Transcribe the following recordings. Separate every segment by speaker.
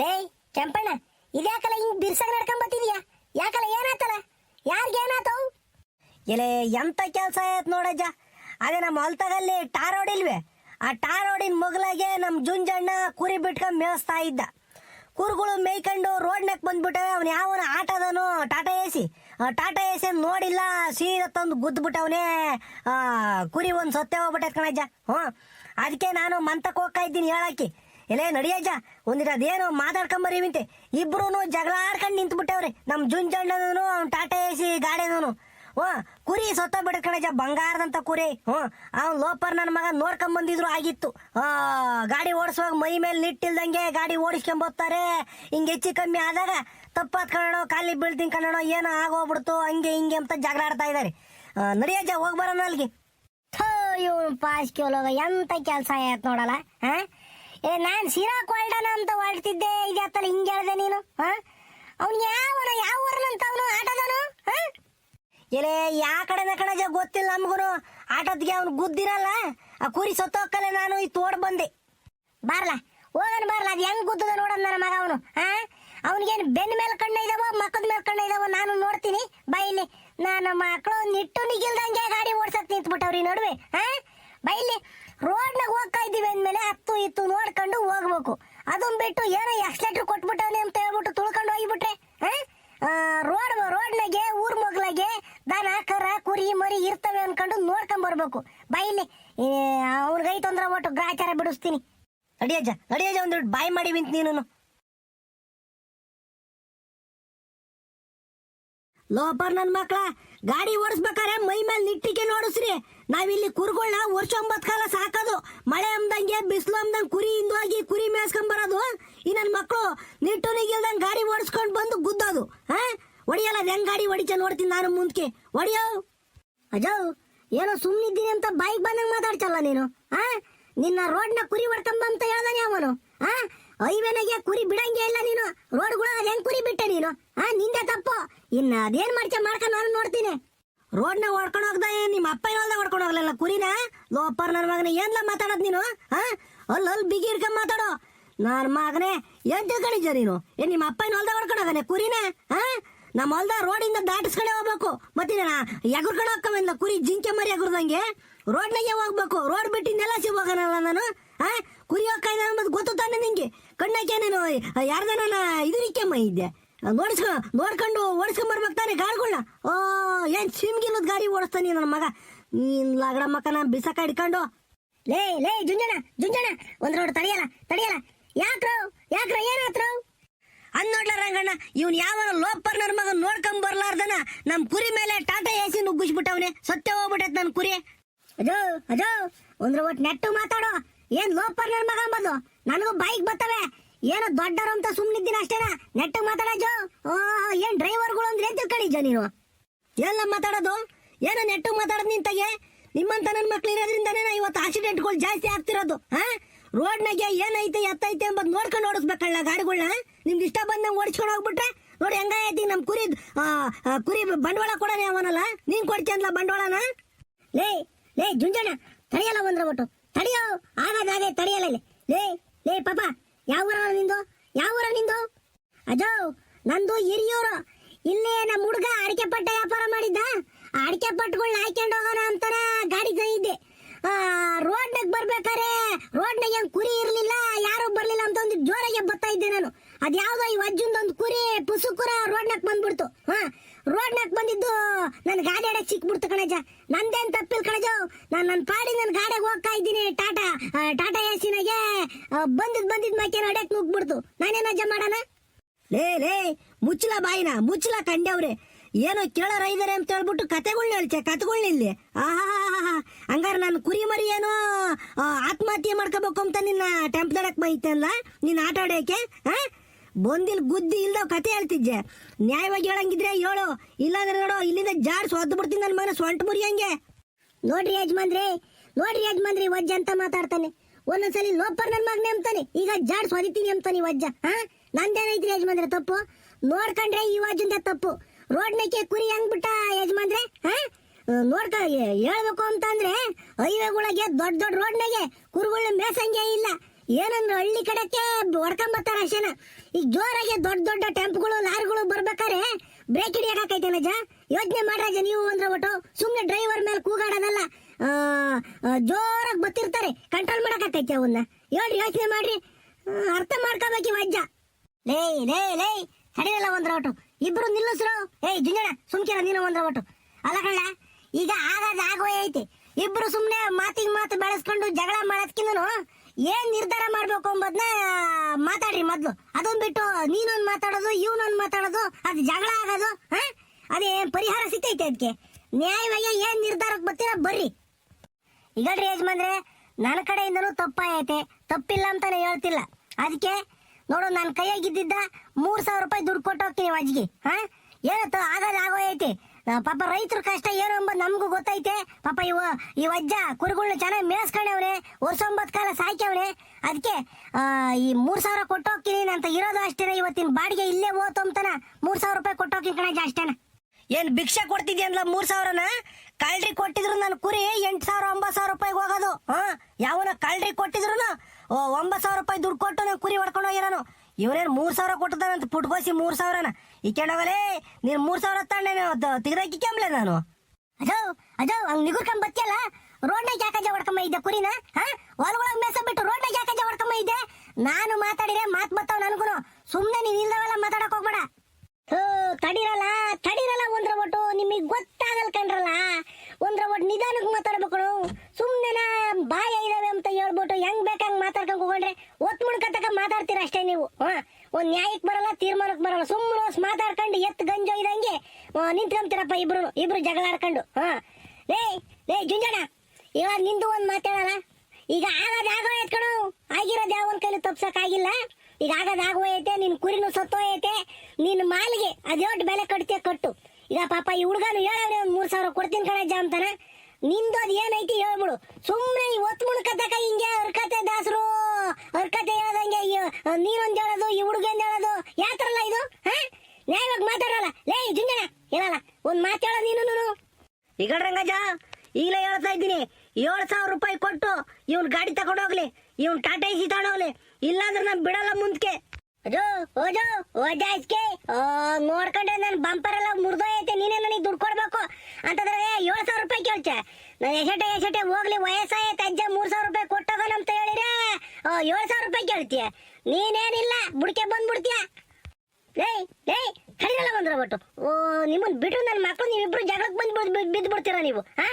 Speaker 1: ಲೇ, ಕೆಂಪಣ್ಣ ಇದ್ಯಾಕಲ್ಲ ಹಿಂಗ್ ಬಿರ್ಸಾಗ ನಡ್ಕೊಂಡ್ ಬತ್ತಿದ್ಯಾ ಯಾಕಲ್ಲ ಏನಾತಲ್ಲ ಯಾರ್ಗೆ ಏನಾತವ್ ಎಲೆ, ಎಂತ ಕೆಲಸ ಆಯ್ತು ನೋಡಜ್ಜ ಅದೇ ನಮ್ಮ ಹೊಲ್ತಾಗಲ್ಲಿ ಟಾರ್ ರೋಡ್ ಇಲ್ವೇ ಆ ಟಾರ್ ರೋಡಿನ ಮಗಲಾಗೆ ನಮ್ಮ ಜುಂಜಣ್ಣ ಕುರಿ ಬಿಟ್ಕೊಂಡ್ ಮೇಯಿಸ್ತಾ ಇದ್ದ. ಕುರುಗಳು ಮೇಯ್ಕೊಂಡು ರೋಡ್ನಾಗ ಬಂದ್ಬಿಟ್ಟವೆ ಅವ್ನು ಯಾವನ ಆಟದನು, ಟಾಟಾ ಎಸಿ. ಟಾಟಾ ಎಸಿ ನೋಡಿಲ್ಲ ಸೀರೆ ತಂದು ಗುದ್ದುಬಿಟ್ಟವನೇ. ಕುರಿ ಒಂದು ಸೊತ್ತೆ ಹೋಗ್ಬಿಟ್ಟೈತೆ ಕಣಜ್ಜ. ಹ್ಞೂ ಅದಕ್ಕೆ ನಾನು ಮಂತಕ್ಕೆ ಹೋಗ್ತಾ ಇದ್ದೀನಿ ಹೇಳಕ್ಕೆ. ಎಲ್ಲೇ ನಡಿಯಜ್ಜ ಒಂದಿಟ್ಟು ಅದೇನು ಮಾತಾಡ್ಕೊಂಬರೀವಿಂತೆ ಇಬ್ರು ಜಗಳ ಆಡ್ಕೊಂಡು ನಿಂತ್ಬಿಟ್ಟವ್ರೆ. ನಮ್ಮ ಜುಂಜಣ್ಣನೂ ಅವ್ನು ಟಾಟಾ ಎಸಿ ಗಾಡಿನೂ ಹ್ಞೂ, ಕುರಿ ಸೊತ್ತ ಬಿಡ ಕಣಜ ಬಂಗಾರದಂತ ಕುರಿ. ಹ್ಞೂ, ಅವ್ನು ಲೋಪರ್ ನನ್ನ ಮಗ ನೋಡ್ಕೊಂಬಂದಿದ್ರು ಆಗಿತ್ತು. ಗಾಡಿ ಓಡಿಸುವಾಗ ಮೈ ಮೇಲೆ ನಿಟ್ಟಿಲ್ದಂಗೆ ಗಾಡಿ ಓಡಿಸ್ಕೊಂಬೋತಾರೆ ಹಿಂಗೆ ಹೆಚ್ಚು ಕಮ್ಮಿ ಆದಾಗ ತಪ್ಪಾತ್ ಕಣೋ ಖಾಲಿ ಬೀಳ್ತೀನಿ ಕಣೋ ಏನೋ ಆಗೋಗ್ಬಿಡ್ತು, ಹಂಗೆ ಹಿಂಗೆ ಅಂತ ಜಗಳ ಆಡ್ತಾ ಇದ್ದಾರೆ ನಡಿಯಜ್ಜ ಹೋಗಿ ಬರೋಣ ಅಲ್ಲಿಗೆ. ಥೋ, ಇವನು ಪಾಸ್ ಕೇಳೋಗ ಎಂತ ಕೆಲಸ ಆಯ್ತು ನೋಡಲ್ಲ, ಹಾ? ಏ, ನಾನು ಸಿರಾ ಕೊಲ್ಡನ ಅಂತ ಹೊರಡ್ತಿದ್ದೆ. ಇದ್ಯಾತ್ತಲ್ಲ ಹಿಂಗೆ ಹೇಳ್ದೆ ನೀನು? ಹಾ? ಅವ್ನು ಯಾವನ, ಯಾವ ಊರನಂತ ಅವನು ಆಟದನು ಹಾ? ಎಲೆ, ಯಾ ಕಡೆನ ಕಣಜ ಗೊತ್ತಿಲ್ಲ ನಮ್ಗುನು. ಆಟದ್ಗೆ ಅವ್ನು ಗುದ್ದಿರಲ್ಲ. ಆ ಕುರಿ ಸತ್ತೋಕ್ಕಲೆ ನಾನು, ಈ ತೋಡ್ ಬಂದೆ. ಬಾರ್ಲ ಹೋಗನ್ ಬಾರ್ಲ, ಅದು ಹೆಂಗ್ ಗುದ್ದದ ನೋಡನ್ ನನ್ನ ಮಗ ಅವನು. ಹಾ? ಅವನಿಗೇನು ಬೆನ್ನ ಮೇಲೆ ಕಣ್ಣ ಇದಾವ, ಮಕ್ಕದ ಮೇಲೆ ಕಣ್ಣ ಇದಾವ ನಾನು ನೋಡ್ತೀನಿ. ಬೈಲಿ ನಾನು ಮಕ್ಕಳು ನಿಟ್ಟು ನಿಗಿಲ್ದಂಗೆ ಗಾಡಿ ಓಡ್ಸಕ್ ನಿಂತ್ಬಿಟ್ಟವ್ರಿ ನಡುವೆ. ಹಾ? ಬೈಲಿ ರೋಡ್ನಾಗ ಹೋಗ್ತಾ ಇದ್ದೀವಿ ಅಂದ್ಮೇಲೆ ಹತ್ತು ಇತ್ತು ನೋಡ್ಕೊಂಡು ಹೋಗ್ಬೇಕು. ಅದನ್ನ ಬಿಟ್ಟು ಏನೋ ಎಕ್ಸ್ಲೇಟರ್ ಕೊಟ್ಬಿಟ್ಟವನೆ ಅಂತ ಹೇಳ್ಬಿಟ್ಟು ತುಳ್ಕೊಂಡು ಹೋಗ್ಬಿಟ್ರೆ ರೋಡ್ ರೋಡ್ನಾಗೆ ಊರ್ ಮಗ್ಲಾಗೆ ದನ, ಕರ, ಕುರಿ, ಮರಿ ಇರ್ತವೆ ಅನ್ಕೊಂಡು ನೋಡ್ಕೊಂಡ್ ಬರ್ಬೇಕು. ಬೈಲಿ ಅವ್ರಿಗೈತಂದ್ರ ತೊಂದ್ರೆ ಒಟ್ಟು ಗ್ರಾಚಾರ ಬಿಡಿಸ್ತೀನಿ. ನಡಿಯಜ್ಜ ನಡಿಯಜ್ಜ ಒಂದ್ ಬಾಯ್ ಮಾಡಿ ನಿಂತ ನೀನು ಲೋಪರ್ ನನ್ ಮಕ್ಳ, ಗಾಡಿ ಓಡಿಸ್ಬೇಕಾರೆ ಮೈ ಮೇಲೆ ನಿಟ್ಟಿಗೆ ನೋಡಿಸ್ರಿ. ನಾವಿಲ್ಲಿ ಕುರುಗಳನ್ನ ವರ್ಷ ಒಂಬತ್ ಕಾಲ ಸಾಕೋದು. ಮಳೆ ಅಂದಂಗೆ, ಬಿಸಿಲು ಅಂದಂಗೆ ಕುರಿ ಹಿಂದೋಗಿ ಕುರಿ ಮೇಯ್ಸ್ಕೊಂಡ್ ಬರೋದು. ಈ ನನ್ನ ಮಕ್ಕಳು ನಿಟ್ಟು ನಿಗಿಲ್ದಂಗೆ ಗಾಡಿ ಓಡಿಸ್ಕೊಂಡ್ ಬಂದು ಗುದ್ದೋದು. ಹಾ? ಹೊಡಿಯಲ್ಲ ಹೆಂಗ್ ಗಾಡಿ ಹೊಡಿಚ ನೋಡ್ತೀನಿ ನಾನು ಮುಂದಕ್ಕೆ ಹೊಡಿಯೋ ಅಜೋ, ಏನೋ ಸುಮ್ನಿದ್ದೀನಿ ಅಂತ ಬೈಕ್ ಬಂದಂಗೆ ಮಾತಾಡ್ತಲ್ಲ ನೀನು? ಹಾಂ? ನಿನ್ನ ರೋಡ್ನ ಕುರಿ ಹೊಡ್ಕೊಂಬ ಅಂತ ಹೇಳ್ದಾನೆ ಅವನು. ಹಾ? ಹೈವೇನಾಗೆ ಕುರಿ ಬಿಡಂಗೆ ಇಲ್ಲ ನೀನು. ರೋಡ್ಗಳ ಹೆಂಗ್ ಕುರಿ ಬಿಟ್ಟೆ ನೀನು? ಹಾಂ, ನಿಂದೆ ತಪ್ಪು. ಇನ್ನ ಅದೇನ್ ಮಾಡ್ಚ ಮಾಡ್ಕೊಂಡು ನಾನು ನೋಡ್ತೀನಿ. ರೋಡ್ನ ಹೊಡ್ಕೊಂಡು ಹೋಗ್ದ, ನಿಮ್ಮ ಅಪ್ಪ ಹೊಲ್ದ ಹೊಡ್ಕೊಂಡು ಹೋಗ್ಲಲ್ಲ. ಕುರಿನ, ಲೋಪರ್ ನನ್ನ ಮಗನ ಏನ್ಲ ಮಾತಾಡೋದ್ ನೀನು? ಹಾ? ಅಲ್ಲಿ ಅಲ್ಲಿ ಬಿಗಿ ಹಿಡ್ಕೊಂಡ್ ಮಾತಾಡೋ. ನನ್ನ ಮಗನೇ, ಏನ್ ತಿಳ್ಕೊಂಡಿದ್ಯ ನೀನು? ಏನ್ ನಿಮ್ಮ ಅಪ್ಪ ಹೊಲ್ದ ಹೊಡ್ಕೊಂಡು ಹೋಗನೆ ಕುರಿನ? ಆ ನಮ್ಮ ಹೊಲ್ದ ರೋಡಿಂದ ದಾಟಿಸ್ಕೊಂಡೆ ಹೋಗ್ಬೇಕು. ಮತ್ತೆ ಎಗುರ್ಕೊಂಡು ಹೋಗ್ಕೊಂಬಂದ ಕುರಿ ಜಿಂಕೆ ಮರಿ ಎಗುರ್ದಂಗೆ? ರೋಡ್ನಾಗೆ ಹೋಗ್ಬೇಕು. ರೋಡ್ ಬಿಟ್ಟಿಂದೆಲ್ಲ ಸಿ ಹೋಗನಲ್ಲ ನಾನು? ಆ ಕುರಿ ಹೋಗ್ತಾ ಇದ್ದ ಅನ್ನೋದು ಗೊತ್ತು ತಾನೆ ನಿಂಗೆ? ಕಣ್ಣಕ್ಕೆ ನಾನು? ಯಾರ್ದ ನಾನು ಇದರಿಕೆಮ್ಮ ಇದ್ದೆ ನೋಡಿಸ್ಕೊ ನೋಡ್ಕೊಂಡು ಓಡಿಸ್ಕೊಂಡ್ ಬರ್ಬೇಕು ತಾನೆ ಗಾಡಿಗಳನ್ನ ಓ, ಏನ್ ಸಿಮ್ಗಿಲ್ಲದ ಗಾಡಿ ಓಡಿಸ್ತಾನೆ ನನ್ನ ಮಗ? ನೀನ್ ಲಗಡ ಮಕ್ಕನ ಬಿಸಕ ಹಿಡ್ಕೊಂಡು. ಲೇ ಲೇ ಜುಂಜಣ ಜುಂಜಣ ಒಂದ್ ರೋಡ್ ತಡಿಯಲ್ಲ ತಡಿಯಲ್ಲ. ಯಾಕ್ರ ಯಾಕ್ರ ಏನಾತ್ರ ಅನ್ನೋಡ್ಲ ರಂಗಣ್ಣ, ಇವ್ನ್ ಯಾವ ಲೋಪರ್ ನನ್ನ ಮಗ ನೋಡ್ಕೊಂಡ್ ಬರ್ಲಾರ್ದನ ನಮ್ ಕುರಿ ಮೇಲೆ ಟಾಟಾ ಎಸಿ ನುಗ್ಗಿಸ್ಬಿಟ್ಟವನೆ. ಸತ್ಯ ಹೋಗ್ಬಿಟ್ಟೈತ್ ನನ್ ಕುರಿ. ಅಜೋ ಅಜೋ ಒಂದ್ರ ಒಟ್ ನೆಟ್ಟು ಮಾತಾಡೋ. ಏನ್ ಲೋಪರ್ ನನ್ ಮಗ ಅಂಬದು ನನಗೂ ಬೈಕ್ ಬರ್ತವೆ ಏನೋ ದೊಡ್ಡರು ಅಂತ ಸುಮ್ಮನಿದ್ದೀನಿ ಅಷ್ಟೇನಾ? ನೆಟ್ಟು ಮಾತಾಡೋ ಏನ್ ಡ್ರೈವರ್ಗಳು ಅಂದ್ರೆ ಏನ್ ತಿಳ್ಕೊಂಡಿದ್ಯ ನೀನು? ಎಲ್ಲ ಮಾತಾಡೋದು? ಏನೋ ನೆಟ್ಟು ಮಾತಾಡೋದು ನಿಂತಾಗೆ? ನಿಮ್ಮಂತ ನನ್ನ ಮಕ್ಳು ಇರೋದ್ರಿಂದನೇ ಇವತ್ತು ಆಕ್ಸಿಡೆಂಟ್ಗಳು ಜಾಸ್ತಿ ಆಗ್ತಿರೋದು ಹಾ ರೋಡ್ನಾಗೆ ಏನೈತೆ, ಎತ್ತೈತೆ ಎಂಬುದು ನೋಡ್ಕೊಂಡು ಓಡಿಸ್ಬೇಕಲ್ಲ ಗಾಡಿಗಳನ್ನ ನಿಮ್ಗೆ ಇಷ್ಟ ಬಂದಂಗೆ ಓಡಿಸ್ಕೊಂಡು ಹೋಗ್ಬಿಟ್ರೆ, ನೋಡಿ ಹೆಂಗಾಯ್ತಿ ನಮ್ಮ ಕುರಿ ಕುರಿ ಬಂಡವಾಳ ಕೊಡೋಣ ಅವನಲ್ಲ? ನೀನ್ ಕೊಡ್ತೀಯಲ್ಲ ಬಂಡವಾಳನ? ಲೇ ಲೇ, ಜುಂಜಣ್ಣ, ತಡಿಯಲ್ಲ ಬಂದ್ರ ಒಟ್ಟು ತಡಿಯೋ ಆಗಾದಾಗೆ ತಡೆಯಲ್ಲ ಲೇ ಲೇ, ಪಾಪ. ಯಾವ ಊರ ನಿಂದು? ಯಾವ ಊರ ನಿಂದು? ಅಜೋ, ನಂದು ಹಿರಿಯೂರು. ಇಲ್ಲೇ ನಮ್ಮ ಹುಡುಗ ಅಡಿಕೆ ಪಟ್ಟ ವ್ಯಾಪಾರ ಮಾಡಿದ್ದ. ಆ ಅಡಿಕೆ ಪಟ್ಟುಗಳನ್ನ ಹಾಕೊಂಡು ಹೋಗೋಣ ಅಂತಾನೆ ಗಾಡಿ ತಂದಿದ್ದೆ ರೋಡ್ನಾಗ ಬರ್ಬೇಕಾರೆ ರೋಡ್ನಾಗ ಏನು ಕುರಿ ಇರ್ಲಿಲ್ಲ, ಯಾರು ಬರ್ಲಿಲ್ಲ ಅಂತ ಒಂದು ಜೋರಾಗೆ ಬರ್ತಾ ಇದ್ದೆ ನಾನು. ಯಾವುದೋ ಈ ವಜ್ಜುಂದೊಂದು ಕುರಿ ಪುಸುಕುರ ರೋಡ್ನಾಗ ಬಂದ್ಬಿಡ್ತು. ನನ್ನ ಗಾಡಿ ಅಡಕ್ ಸಿಕ್ಬಿಡ್ತು ಕಣಜ ನಂದೇನ್ ತಪ್ಪಿಲ್ ಕಣಜ ನಾನ್ ನನ್ನ ಪಾಡಿ ನನ್ನ ಗಾಡಿಗೆ ಹೋಗ್ತಾ ಇದ್ದೀನಿ, ಟಾಟಾ. ಟಾಟಾ ಎಸಿನಾಗೆ ಬಂದಿದ್ ಬಂದಿದ್ ಮಾಕೇನ ಅಡಕ್ ನುಗ್ಬಿಡ್ತು ನಾನೇನಜ್ಜ ಮಾಡೋಣ? ಲೇ ಲೇ, ಮುಚ್ಚಲ ಬಾಯಿನ, ಮುಚ್ಚಲ ಕಂಡವ್ರೆ ಏನೋ ಕೇಳೋರ ಇದಾರೆ ಅಂತ ಹೇಳ್ಬಿಟ್ಟು ಕತೆಗಳ್ನ ಹೇಳ್ಚೆ ಕತೆಗಳ್ನ ಇಲ್ಲಿ? ಆಹಾ ಹಂಗಾರೆ ನಾನು ಕುರಿ ಮರಿ ಏನೋ ಆತ್ಮಹತ್ಯೆ ಮಾಡ್ಕೋಬೇಕು ಅಂತ ನಿನ್ನ ಟೆಂಪ್ ದಡಕ್ ಅಲ್ಲ ನಿನ್ನ ಆಟ ಆಡೋಕೆ ಹಾ ಬಂದಿಲ್ ಗುದ್ದಿ ಇಲ್ದವ್ ಕತೆ ಹೇಳ್ತಿದ್ದೆ. ನ್ಯಾಯವಾಗಿ ಹೇಳಂಗಿದ್ರೆ ಹೇಳು, ಇಲ್ಲಾಂದ್ರೆ ನೋಡು, ಇಲ್ಲಿಂದ ಜಾಡ್ ಸ್ವದ್ದು ಬಿಡ್ತೀನಿ ನನ್ನ ಮಗನ ಸೊಂಟ ಮುರಿಯಂಗೆ ನೋಡ್ರಿ ಯಜಮಾನ್ರಿ ನೋಡ್ರಿ ಯಜಮಾನ್ರಿ ವಜ್ಜ ಅಂತ ಮಾತಾಡ್ತಾನೆ. ಒಂದೊಂದ್ಸಲಿ ಲೋಪರ್ ನನ್ ಮಗನೇ ಅಂತಾನೆ. ಈಗ ಜಾಡ್ ಸ್ವದಿತೀನಿ ಅಂತಾನೆ ವಜ್ಜ, ಹಾ? ನಂದೇನೈತ್ರಿ ಯಜಮಾನ್ರೆ, ತಪ್ಪು? ನೋಡ್ಕಂಡ್ರೆ ಈ ವಜ್ಜಿಂದ ತಪ್ಪು. ರೋಡ್ನಕ್ಕೆ ಕುರಿ ಹೆಂಗ್ ಬಿಟ್ಟ ಯಜಮಾನ್ರೆ, ಹಾ? ನೋಡ್ಕ, ಹೇಳ್ಬೇಕು ಅಂತ ಅಂದ್ರೆ ಹೈವೇಗಳಿಗೆ ದೊಡ್ಡ ದೊಡ್ಡ ರೋಡ್ನಾಗೆ ಕುರುಗಳನ್ನ ಮೇಸಂಗೆ ಇಲ್ಲ. ಏನಂದ್ರೆ ಹಳ್ಳಿ ಕಡೆಕ್ಕೆ ಹೊಡ್ಕೊಂಬತ್ತಾರ ಅಷ್ಟೇನ ಈಗ ಜೋರಾಗಿ ದೊಡ್ಡ ದೊಡ್ಡ ಟೆಂಪ್ಗಳು ಲಾರಿಗಳು ಬರ್ಬೇಕಾರೆ ಬ್ರೇಕ್ ಹಿಡಿಯಕಾಕೈತೆ ನಜ. ಯೋಚನೆ ಮಾಡ್ರಾಜ ನೀವು ಅಂದ್ರೆ ಒಟ್ಟು ಸುಮ್ನೆ ಡ್ರೈವರ್ ಮೇಲೆ ಕೂಗಾಡೋದಲ್ಲ. ಜೋರಾಗಿ ಬತ್ತಿರ್ತಾರೆ. ಕಂಟ್ರೋಲ್ ಮಾಡಕಾಕೈತೆ ಅವನ್ನ ಹೇಳ್ರಿ ಯೋಚನೆ ಮಾಡ್ರಿ. ಅರ್ಥ ಮಾಡ್ಕೋಬೇಕು ಅಜ್ಜ ಲೇ ಲೇ ಲೇ ತಡೆಯಲ್ಲ ಒಂದ್ರ ಒಟ್ಟು ಇಬ್ರು ನಿಲ್ಲಿಸ್ರು. ಏಯ್ ಜುಂಜಣ ಸುಮ್ಕಿರ, ನೀನು ಒಂದ್ರ ಒಟ್ಟು ಅಲ್ಲ ಕಳ್ಳ, ಈಗ ಆಗಾಗ ಆಗೋಯ್ ಐತಿ. ಇಬ್ರು ಸುಮ್ನೆ ಮಾತಿಗೆ ಮಾತು ಬೆಳೆಸ್ಕೊಂಡು ಜಗಳ ಮಾಡೋದ್ಕಿಂತನು ಏನ್ ನಿರ್ಧಾರ ಮಾಡ್ಬೇಕು ಅಂಬದ್ನ, ಮಾತಾಡ್ರಿ ಮೊದ್ಲು. ಅದೊಂದ್ ಬಿಟ್ಟು ನೀನೊಂದ್ ಮಾತಾಡೋದು, ಇವನೊಂದ್ ಮಾತಾಡೋದು, ಅದು ಜಗಳ ಆಗೋದು ಅದೇ ಪರಿಹಾರ ಸಿಕ್ಕೈತೆ ಅದಕ್ಕೆ ನ್ಯಾಯವಾಗಿ ಏನ್ ನಿರ್ಧಾರಕ್ಕೆ ಬರ್ತೀರ, ಬರ್ರಿ. ಈಗಲ್ರಿ ಯಜಮಾನ್ರೆ ನನ್ನ ಕಡೆಯಿಂದನೂ ತಪ್ಪಾಯೈತೆ. ತಪ್ಪಿಲ್ಲ ಅಂತಾನೆ ಹೇಳ್ತಿಲ್ಲ. ಅದಕ್ಕೆ ನೋಡು ನನ್ನ ಕೈಯಾಗಿದ್ದಿದ್ದ ಮೂರ್ ಸಾವಿರ ರೂಪಾಯಿ ದುಡ್ಡು ಕೊಟ್ಟು ಹೋಗ್ತೀನಿ ಅಜ್ಜಿಗೆ ಹಾ ಏನತ್ತ ಆಗೋದು ಆಗೋಯೈತಿ ಪಾಪ ರೈತರ ಕಷ್ಟ ಏನು ಎಂಬುದು ನಮಗೂ ಗೊತ್ತೈತೆ. ಪಾಪ ಇವ, ಈ ಅಜ್ಜ ಕುರಿಗಳ್ನ ಚೆನ್ನಾಗಿ ವರ್ಷ ಒಂಬತ್ತು ಕಾಲ ಸಾಕ್ಯವ್ರೆ ಅದಕ್ಕೆ ಈ ಮೂರ್ ಸಾವಿರ ಕೊಟ್ಟೋಗ್ತೀನಿ ಅಂತ ಇರೋದು ಅಷ್ಟೇನ, ಇವತ್ತಿನ ಬಾಡಿಗೆ ಇಲ್ಲೇ ಓದ್ತೊಂಬತನ ಮೂರು ಸಾವಿರ ರೂಪಾಯಿ ಕೊಟ್ಟು ಹೋಗ್ತೀನಿ ಕಣ ಅಷ್ಟೇನ. ಏನ್ ಭಿಕ್ಷೆ ಕೊಡ್ತಿದ್ಯಲ್ಲ ಮೂರು ಸಾವಿರನ? ಕಳ್ರಿ ಕೊಟ್ಟಿದ್ರು ನನ್ನ ಕುರಿ ಎಂಟು ಸಾವಿರ, ಒಂಬತ್ತು ಸಾವಿರ ರೂಪಾಯಿಗೆ ಹೋಗೋದು. ಹಾ, ಯಾವನ ಕಳ್ರಿ ಕೊಟ್ಟಿದ್ರು ಒಂಬತ್ ಸಾವಿರ ರೂಪಾಯಿ ದುಡ್ಡು ಕೊಟ್ಟು ನಾನು ಕುರಿ ಹೊಡ್ಕೊಂಡು ಹೋಗಿರೋನು. ಇವನೇನ್ ಮೂರ್ ಸಾವಿರ ಕೊಟ್ಟಿದ್ದಾನಂತ ಪುಟ್ಕೋಸಿ ಮೂರ್ ಸಾವಿರನ? ಇಕ್ಕೊಂಡೋಗಲೇ ನೀನ್ ಮೂರ್ ಸಾವಿರ ತಂಡ ತೆಗ್ದಾಕಿ ಕೆಮ್ಲೆ ನಾನು. ಅಜೋ ಅಜೋ, ಹಂಗ್ ನಿಗುರ್ಕೊಂಡ್ ಬತ್ತಿಯಲ್ಲ ರೋಡ್ನಾಗ ಯಾಕಜ್ಜ ಹೊಡ್ಕೊಂಬ ಇದ್ದೆ ಕುರಿನ, ಹಾ? ಮೇಸ ಬಿಟ್ಟು ರೋಡ್ನಾಗ ಯಾಕಜ್ಜ ಹೊಡ್ಕೊಂಬ ಇದ್ದೆ? ನಾನು ಮಾತಾಡಿದ್ರೆ ಮಾತ್ ಬರ್ತಾವ ನನ್ಗುನು. ಸುಮ್ನೆ ನೀನ್ ಇಲ್ದವೆಲ್ಲ ಮಾತಾಡಕ್ ಹೋಗ್ಬೇಡ. ತಡೀರಲ್ಲ, ತಡಿರಲ್ಲ ಒಂದ್ರ ಒಟ್ಟು, ನಿಮಗೆ ಗೊತ್ತಾಗಲ್ ಕಣ್ರಲ್ಲ. ಒಂದ್ರ ಒಟ್ಟು ನಿಧಾನಕ್ಕೆ ಮಾತಾಡ್ಬೇಕು ಸುಮ್ಮನೆ ಬಾಯ ಇದಾವೆ ಅಂತ ಹೇಳ್ಬಿಟ್ಟು ಹೆಂಗ್ ಬೇಕಂಗ್ ಮಾತಾಡ್ಕೊಂಡ್ ಹೋಗೊಂಡ್ರೆ ಒತ್ ಮುಡ್ಕತಕ ಮಾತಾಡ್ತೀರ ಅಷ್ಟೇ ನೀವು. ಹಾ ಒಂದ್ ನ್ಯಾಯಕ್ಕೆ ಬರಲ್ಲ ತೀರ್ಮಾನಕ್ಕೆ ಬರಲ್ಲ. ಸುಮ್ಮನೆ ಮಾತಾಡ್ಕೊಂಡು ಎತ್ ಗಂಜ ಇದಂಗೆ ನಿಂತ್ಕೊಂತೀರಪ್ಪ ಇಬ್ರು ಇಬ್ರು ಜಗಳ ಆಡ್ಕೊಂಡು ಹಾ ಲೇ ಲೇ ಜುಂಜಣ ಇವಾಗ ನಿಂದು ಒಂದ್ ಮಾತಾಡಲ್ಲ ಈಗ ಆಗೋದ್ ಆಗೋ ಎತ್ಕೊಂಡು ಆಗಿರೋದ್ ಯಾವ ಒಂದ್ ಕೈಲಿ ತಪ್ಸಕ್ ಆಗಿಲ್ಲ. ಈಗ ಆಗದ ಆಗೋಯೈತೆ ನಿನ್ ಕುರಿನು ಸತ್ತೋಯೈತೆ ನಿನ್ ಮಾಲಿಗೆ ಅದೊಟ್ಟು ಬೆಲೆ ಕಟ್ತೀಯ ಕಟ್ಟು. ಈಗ ಪಾಪ ಈ ಹುಡುಗನು ಹೇಳವ್ರೆ ಒಂದ್ ಮೂರ್ ಸಾವಿರ ಕೊಡ್ತೀನಿ ಕಣಜ್ಜ ಅಂತಾನ ನಿಂದು ಅದ್ ಏನೈತಿ ಹೇಳ್ಬಿಡು. ಸುಮ್ನೆ ಈ ಒತ್ ಮುಣ್ಕತಕ ಹಿಂಗೆ ಅರ್ಕತೆ ದಾಸರು. ಅರ್ಕತೆ ಹೇಳ್ದಂಗೆ ಈ, ಆ, ನೀನೊಂದ್ ಹೇಳೋದು ಈ ಹುಡುಗಂದ್ ಹೇಳೋದು. ಯಾತ್ರಲ್ಲ ಇದು ಹಾ? ನ್ಯಾಯವಾಗಿ ಮಾತಾಡಲ್ಲ ಲೇ ಜುಂಜಣ ಹೇಳಲ್ಲ. ಒಂದ್ ಮಾತು ಹೇಳೋ ನೀನು ಈಗ ರಂಗಜ್ಜ ಈಗಲೇ ಹೇಳ್ತಾ ಇದ್ದೀನಿ. ಏಳು ಸಾವಿರ ರೂಪಾಯಿ ಕೊಟ್ಟು ಇವ್ನ್ ಗಾಡಿ ತಗೊಂಡೋಗ್ಲಿ ಇವ್ನ್ ಟಾಟಾ ಇಸಿ ತಗೊಂಡೋಗ್ಲಿ ಇಲ್ಲಾಂದ್ರೆ ನಾನ್ ಬಿಡಲ್ಲ ಮುಂದ್ಕೆ. ಅಜೋ ಓಜೋ ಓಜಾಯ್ಸ್ಕೆ ನೋಡ್ಕೊಂಡೆ ನನ್ ಬಂಪರ್ ಎಲ್ಲ ಮುರಿದೋಯ್ತೆ ನೀನೇ ನನಗೆ ದುಡ್ಡು ಕೊಡ್ಬೇಕು. ಅಂತಂದ್ರೆ ಏಳು ಸಾವಿರ ರೂಪಾಯಿ ಕೇಳ್ಚೆ ನಾನು ಎಸಟೆ ಎಸಟೆ ಹೋಗ್ಲಿ, ವಯಸ್ಸಾಯ್ತ, ಅಜ್ಜ ಮೂರ್ ಸಾವಿರ ರೂಪಾಯಿ ಕೊಟ್ಟೋಗೋಣ ಅಂತ ಹೇಳಿದ್ರೆ ಏಳು ಸಾವಿರ ರೂಪಾಯಿ ಕೇಳ್ತೀಯ? ನೀನೇನಿಲ್ಲ ಬುಡ್ಕೆ ಬಂದ್ಬಿಡ್ತೀಯ? ಲೇ ಲೇ ಕಡಿಗೆಲ್ಲ ಬಂದ್ರ ಒಟ್ಟು. ಓ, ನಿಮ್ಮನ್ ಬಿಟ್ಟು ನನ್ನ ಮಕ್ಕಳು ನೀವಿಬ್ರು ಜಗಳಕ್ಕೆ ಬಂದು ಬಿದ್ದು ಬಿಡ್ತೀರಾ ನೀವು ಹಾ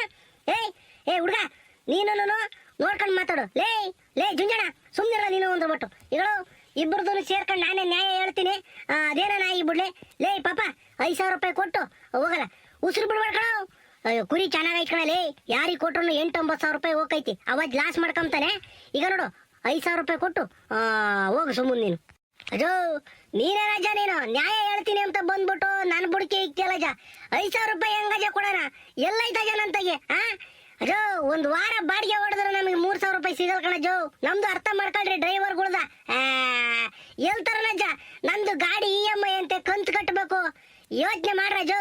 Speaker 1: ಏಯ್ ಏ ಹುಡುಗ ನೀನು ನೋಡ್ಕೊಂಡು ಮಾತಾಡು. ಲೇ ಲೇ ಜುಂಜಣ ಸುಮ್ಮನಿರ ನೀನು ಒಂದು ಬಿಟ್ಟು ಇಗಳು ಇಬ್ಬರದು ಸೇರ್ಕೊಂಡು ನಾನೇ ನ್ಯಾಯ ಹೇಳ್ತೀನಿ. ಅದೇನೋ ನಾಯಿ ಬಿಡ್ಲೆ. ಲೇ, ಪಾಪ, ಐದು ಸಾವಿರ ರೂಪಾಯಿ ಕೊಟ್ಟು, ಹೋಗಲ್ಲ. ಉಸಿರು ಬಿಡ್ಬೇಡ. ಅಯ್ಯೋ, ಕುರಿ ಚೆನ್ನಾಗೈತ್ ಲೇ. ಯಾರಿಗೆ ಕೊಟ್ರು ಎಂಟು ಒಂಬತ್ತು ಸಾವಿರ ರೂಪಾಯಿ ಹೋಗೈತಿ. ಅವಾಜ್ ಲಾಸ್ ಮಾಡ್ಕೊಂತಾನೆ. ಈಗ ನೋಡು, ಐದು ಸಾವಿರ ರೂಪಾಯಿ ಕೊಟ್ಟು ಹೋಗು ಸುಮ್ಮನೆ ನೀನು. ಅಜೋ, ನೀನೇ ರಾಜ ನೀನು. ನ್ಯಾಯ ಹೇಳ್ತೀನಿ ಅಂತ ಬಂದ್ಬಿಟ್ಟು ನನ್ನ ಬುಡಕೆ ಇಕ್ತಿಯಲ್ಲ ಐದ್ ಸಾವಿರ ರೂಪಾಯಿ ಹೆಂಗಜ ಕೊಡೋಣ? ಎಲ್ಲೈತಜ ನನ್ನ ತಗೆ ಆ? ಅಜೋ ಒಂದ್ ವಾರ ಬಾಡಿಗೆ ಹೊಡೆದ್ರೆ ನಮಗೆ ಮೂರ್ ಸಾವಿರ ರೂಪಾಯಿ ಸಿಗಲ್ ಕಣಜೋ ನಮ್ದು ಅರ್ಥ ಮಾಡ್ಕೊಳ್ರಿ ಡ್ರೈವರ್ಗಳ್ದ. ಹೇಳ್ತಾರ ನಜ್ಜ ನಂದು ಗಾಡಿ ಇ ಎಂ ಐ ಅಂತೆ ಕಂತು ಕಟ್ಟಬೇಕು ಯೋಚನೆ ಮಾಡ್ರಜೋ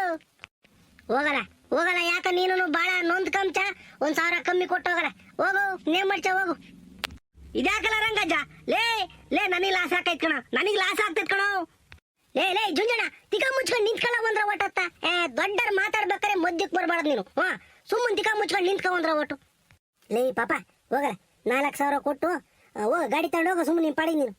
Speaker 1: ಹೋಗಲ್ಲ ಹೋಗಲ್ಲ, ಯಾಕ ನೀನು ಬಾಳ ನೊಂದ್ ಕಂಚ, ಒಂದ್ ಸಾವಿರ ಕಮ್ಮಿ ಕೊಟ್ಟು ಹೋಗಲ್ಲ. ಹೋಗು, ನೇಮ್ ಮಾಡ್ಚ, ಹೋಗು. ಇದ್ಯಾಕಲ್ಲ ರಂಗಜ್ಜ? ಲೇ ಲೇ, ನನಗೆ ಲಾಸ್ ಹಾಕೈತ್ ಕಣ, ನನಗೆ ಲಾಸ್ ಆಗ್ತೈತ್ ಕಣ. ಲೇ ಲೇ ಜುಂಜಣ ತಿಕ ಮುಚ್ಕೊಂಡು ನಿಂತ್ಕೊಳ್ಳ ಬಂದ್ರ ಒಟ್ಟತ್ತ ಏ, ದೊಡ್ಡರ್ ಮಾತಾಡ್ಬೇಕಾರೆ ಮದ್ಯಕ್ ಬರ್ಬಾರ್ದು ನೀನು. ಹಾ ಸುಮ್ಮನ್ ತಿಕ ಮುಚ್ಕೊಂಡು ನಿಂತ್ಕೊ ಬಂದ್ರ ಒಟ್ಟು ಲೇ, ಪಾಪ ಹೋಗ ನಾಲ್ಕು ಸಾವಿರ ಕೊಟ್ಟು ಓ ಗಾಡಿ ತಗೊಂಡು ಹೋಗ, ಸುಮ್ಮನೆ ನೀನು ಪಾಡಿ ನೀನು.